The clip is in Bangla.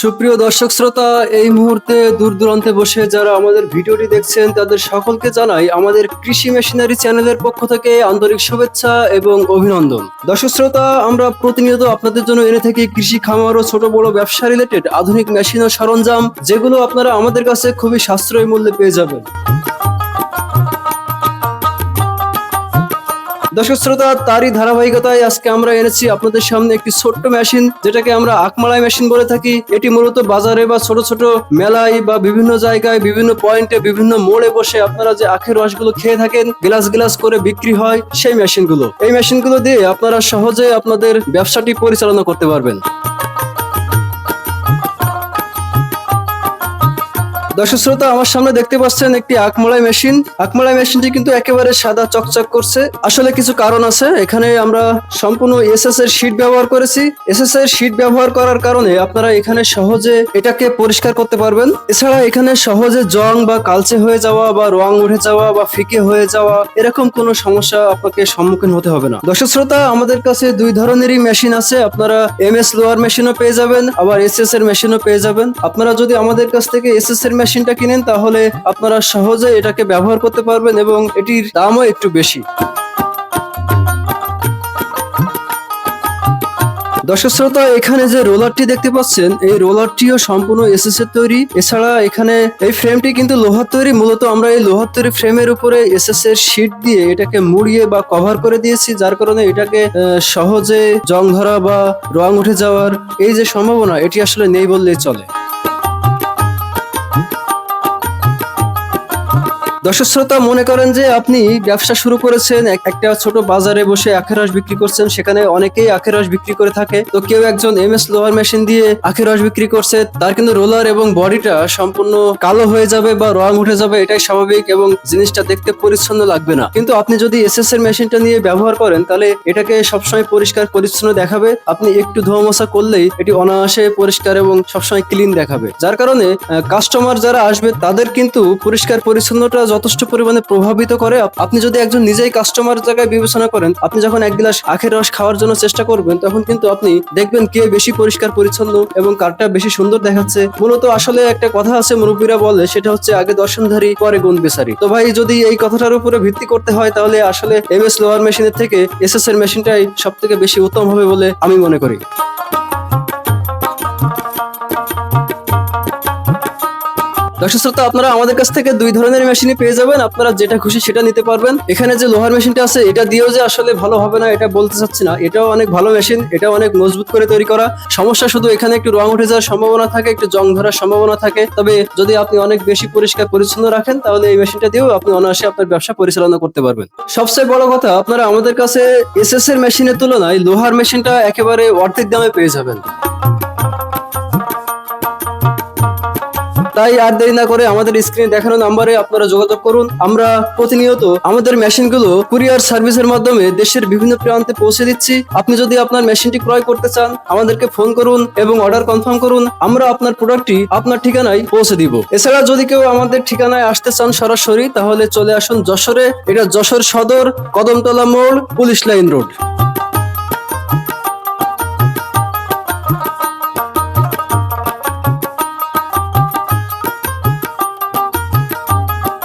সুপ্রিয় দর্শক শ্রোতা, এই মুহূর্তে দূর দূরান্তে বসে যারা আমাদের ভিডিওটি দেখছেন, তাদের সকলকে জানাই আমাদের কৃষি মেশিনারি চ্যানেলের পক্ষ থেকে আন্তরিক শুভেচ্ছা এবং অভিনন্দন। দর্শক শ্রোতা, আমরা প্রতিনিয়ত আপনাদের জন্য এনে থাকি কৃষি খামার ও ছোট বড় ব্যবসা রিলেটেড আধুনিক মেশিন ও সরঞ্জাম, যেগুলো আপনারা আমাদের কাছে খুবই সাশ্রয়ী মূল্যে পেয়ে যাবেন। দর্শক শ্রোতা, তারই ধারাবাহিকতায় আজকে আমরা এনেছি আপনাদের সামনে একটি ছোট্ট মেশিন যেটাকে আমরা আকমালাই মেশিন বলে থাকি। এটি মূলত বাজারে বা ছোট ছোট মেলায় বা বিভিন্ন জায়গায়, বিভিন্ন পয়েন্টে, বিভিন্ন মোড়ে বসে আপনারা যে আখের রসগুলো খেয়ে থাকেন, গ্লাস গ্লাস করে বিক্রি হয় সেই মেশিনগুলো এই মেশিনগুলো দিয়ে আপনারা সহজে আপনাদের ব্যবসাটি পরিচালনা করতে পারবেন। দর্শক শ্রোতা, আমার সামনে দেখতে পাচ্ছেন একটি আকমলাই মেশিন। আকমলাই মেশিনটি কিন্তু একেবারে সাদা চকচক করছে। আসলে কিছু কারণ আছে। এখানে আমরা সম্পূর্ণ এসএস এর শীট ব্যবহার করেছি। এসএস এর শীট ব্যবহার করার কারণে আপনারা এখানে সহজে এটাকে পরিষ্কার করতে পারবেন। এছাড়া এখানে সহজে জং বা কালচে হয়ে যাওয়া বা রং উঠে যাওয়া বা ফিকে হয়ে যাওয়া এরকম কোনো সমস্যা আপনাকে সম্মুখীন হতে হবে না। দর্শক শ্রোতা, আমাদের কাছে দুই ধরনেরই মেশিন আছে। আপনারা এম এস লোয়ার মেশিনও পেয়ে যাবেন, আবার এস এস এর মেশিনও পেয়ে যাবেন। আপনারা যদি আমাদের কাছ থেকে এস এস এর মেশিনটা কিনেন, তাহলে আপনারা সহজে এটাকে ব্যবহার করতে পারবেন এবং এটির দামও একটু বেশি। দর্শক শ্রোতা, এখানে যে রোলারটি দেখতে পাচ্ছেন, এই রোলারটিও সম্পূর্ণ এসএস এর তৈরি। এছাড়া এখানে এই ফ্রেমটি কিন্তু লোহার তৈরি। মূলত আমরা এই লোহার তৈরি ফ্রেমের উপরে এসএস এর শীট দিয়ে এটাকে মুড়িয়ে বা কভার করে দিয়েছি, যার কারণে এটাকে সহজে জং ধরা বা রং উঠে যাওয়ার এই যে সম্ভাবনা, এটি আসলে নেই বললেই চলে। দর্শক শ্রোতা, মনে করেন যে আপনি ব্যবসা শুরু করেছেন একটা ছোট বাজারে বসে আখের রস বিক্রি করছেন, সেখানে অনেকেই আখের রস বিক্রি করে থাকে। তো কেউ একজন এম এস লোহার মেশিন দিয়ে আখের রস বিক্রি করছে, তার কিন্তু রোলার এবং বডিটা সম্পূর্ণ কালো হয়ে যাবে বা রং উঠে যাবে, এটাই স্বাভাবিক এবং জিনিসটা দেখতে পরিচ্ছন্ন লাগবে না। কিন্তু আপনি যদি এস এস এর মেশিনটা নিয়ে ব্যবহার করেন, তাহলে এটাকে সবসময় পরিষ্কার, পরিচ্ছন্ন দেখাবে। আপনি একটু ধোয়া মোছা করলেই এটি অনায়াসে পরিষ্কার এবং সবসময় ক্লিন দেখাবে। যার কারণে কাস্টমার যারা আসবে, তাদের কিন্তু পরিষ্কার পরিচ্ছন্নতা যথেষ্ট পরিমাণে প্রভাবিত করে আপনি যদি একজন নিজেই কাস্টমার জায়গায় বিবেচনা করেন, আপনি যখন এক গ্লাস আখের রস খাওয়ার জন্য চেষ্টা করবেন, তখন কিন্তু আপনি দেখবেন কে বেশি পরিষ্কার, পরিচ্ছন্ন এবং কারটা বেশি সুন্দর দেখাচ্ছে। মূলত আসলে একটা কথা আছে, মুরব্বীরা বলে, সেটা হচ্ছে আগে দর্শনধারী, পরে গুণ বেচারি। তো ভাই, যদি এই কথাটার উপরে ভিত্তি করতে হয়, তাহলে আসলে এম এস লোয়ার মেশিনের থেকে এস এস এর মেশিনটাই সব থেকে বেশি উত্তম হবে বলে আমি মনে করি। দর্শক শ্রোতা, আপনারা আমাদের কাছ থেকে দুই ধরনের মেশিনই পেয়ে যাবেন। আপনারা যেটা খুশি সেটা নিতে পারবেন। এখানে যে লোহার মেশিনটা আছে, এটা দিয়েও যে আসলে ভালো হবে না, এটা বলতে চাচ্ছি না। এটাও অনেক ভালো মেশিন এটাও অনেক মজবুত করে তৈরি করা। সমস্যা শুধু এখানে একটু রং উঠে যাওয়ার সম্ভাবনা থাকে, একটু জং ধরার সম্ভাবনা থাকে। তবে যদি আপনি অনেক বেশি পরিষ্কার পরিচ্ছন্ন রাখেন, তাহলে এই মেশিনটা দিয়েও আপনি অনায়াসে আপনার ব্যবসা পরিচালনা করতে পারবেন। সবচেয়ে বড় কথা, আপনারা আমাদের কাছে এসএস এর মেশিনের তুলনায় লোহার মেশিনটা একেবারে অর্ধেক দামে পেয়ে যাবেন। তাই আর দেরি না করে আমাদের স্ক্রিনে দেখানো নাম্বারে আপনারা যোগাযোগ করুন। আমরা প্রতিনিয়ত আমাদের মেশিনগুলো কুরিয়ার সার্ভিসের মাধ্যমে দেশের বিভিন্ন প্রান্তে পৌঁছে দিচ্ছি। আপনি যদি আপনার মেশিনটি ক্রয় করতে চান, আমাদেরকে ফোন করুন এবং অর্ডার কনফার্ম করুন। আমরা আপনার প্রোডাক্টটি আপনার ঠিকানায় পৌঁছে দিব। এছাড়া যদি কেউ আমাদের ঠিকানায় আসতে চান সরাসরি, তাহলে চলে আসুন যশোরে। এটা যশোর সদর, কদমতলা মোড়, পুলিশ লাইন রোড।